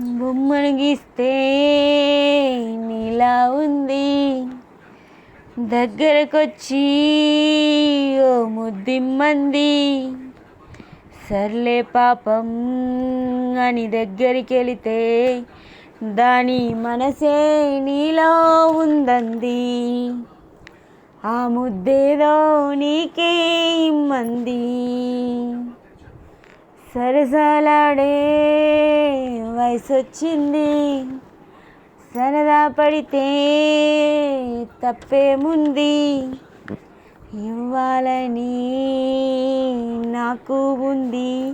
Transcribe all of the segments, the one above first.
బొమ్మను గీస్తే నీలా ఉంది. దగ్గరకొచ్చి ఓ ముద్దిమ్మంది. సర్లే పాపం అని దగ్గరికి వెళితే దాని మనసే నీలో ఉందంది. ఆ ముద్దేదో నీకే ఇమ్మంది. సరసలాడే వయసు వచ్చింది సరదా పడితే తప్పేముంది? ఇవ్వాలని నాకు ఉంది.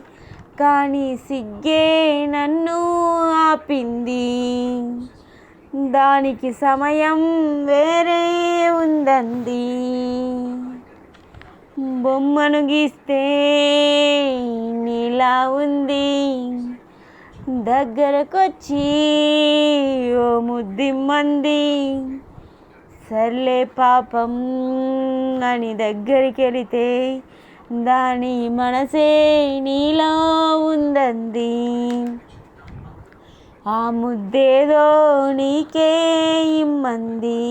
కానీ సిగ్గే నన్ను ఆపింది. దానికి సమయం వేరే ఉందంది. బొమ్మను గీస్తే నీలా ఉంది. దగ్గరకొచ్చి ఓ ముద్దిమ్మంది సర్లే పాపం అని దగ్గరికి వెళితే దాని మనసే నీలో ఉందంది. ఆ ముద్దేదో నీకే ఇమ్మంది.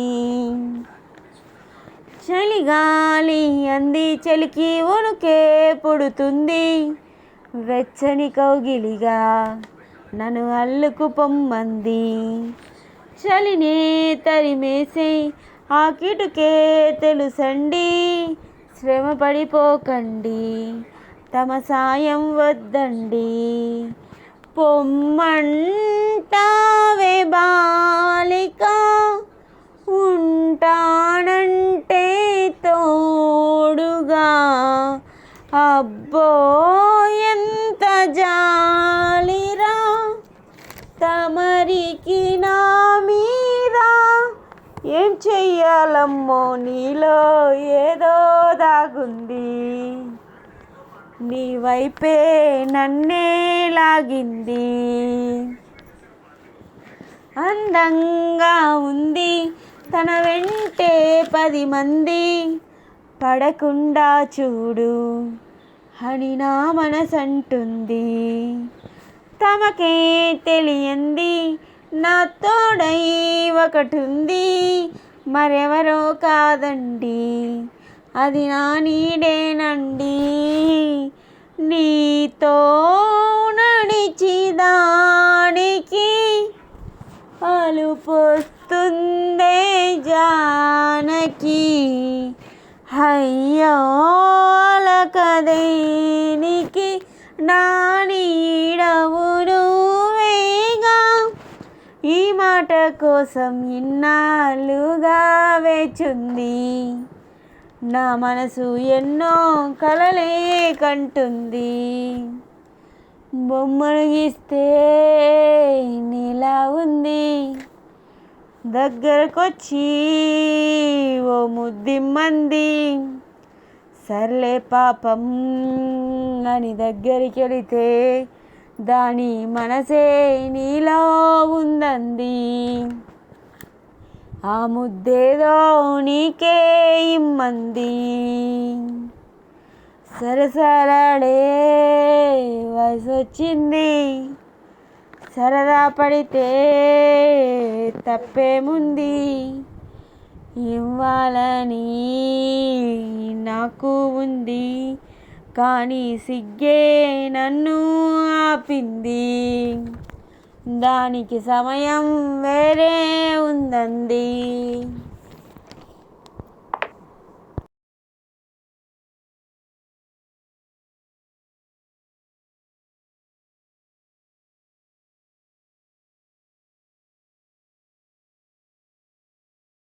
చలిగాలి అంది చలికి వణుకే పుడుతుంది. వెచ్చని కౌగిలిగా నన్ను అల్లుకు పొమ్మంది. చలినే తరిమేసి ఆ కిటుకే తెలుసండి. శ్రమ పడిపోకండి తమ సాయం వద్దండి. పొమ్మంటావే బాలిక ఉంటానంటే తోడుగా. అబ్బో తమరికి నా మీద ఏం చెయ్యాలమ్మో నీలో ఏదో దాగుంది. నీ వైపే నన్నే లాగింది. అందంగా ఉంది తన వెంటే పది మంది. పడకుండా చూడు అని నా మనసంటుంది. తమకే తెలియంది. నా తోడై ఒకటుంది. మరెవరో కాదండి. అది నా నీడేనండి. నీతో నడిచిదానికి అలుపొస్తుందే జానకి. అయ్యోలకదేనికి మాట కోసం ఇన్నాళ్ళుగా వేచుంది. నా మనసు ఎన్నో కలలే కంటుంది. బొమ్మను గీస్తే నీలా ఉంది. దగ్గరకొచ్చి ఓ ముద్దిమ్మంది. సర్లే పాపం అని దగ్గరికి వెళితే దాని మనసే నీలో ఉందంది. ఆ ముద్దేదో నీకే ఇమ్మంది. సరసరడే వయసొచ్చింది. సరదా పడితే తప్పేముంది ఇవ్వాలని నాకు ఉంది. కానీ సిగ్గే నన్ను ఆపింది. దానికి సమయం వేరే ఉందండి.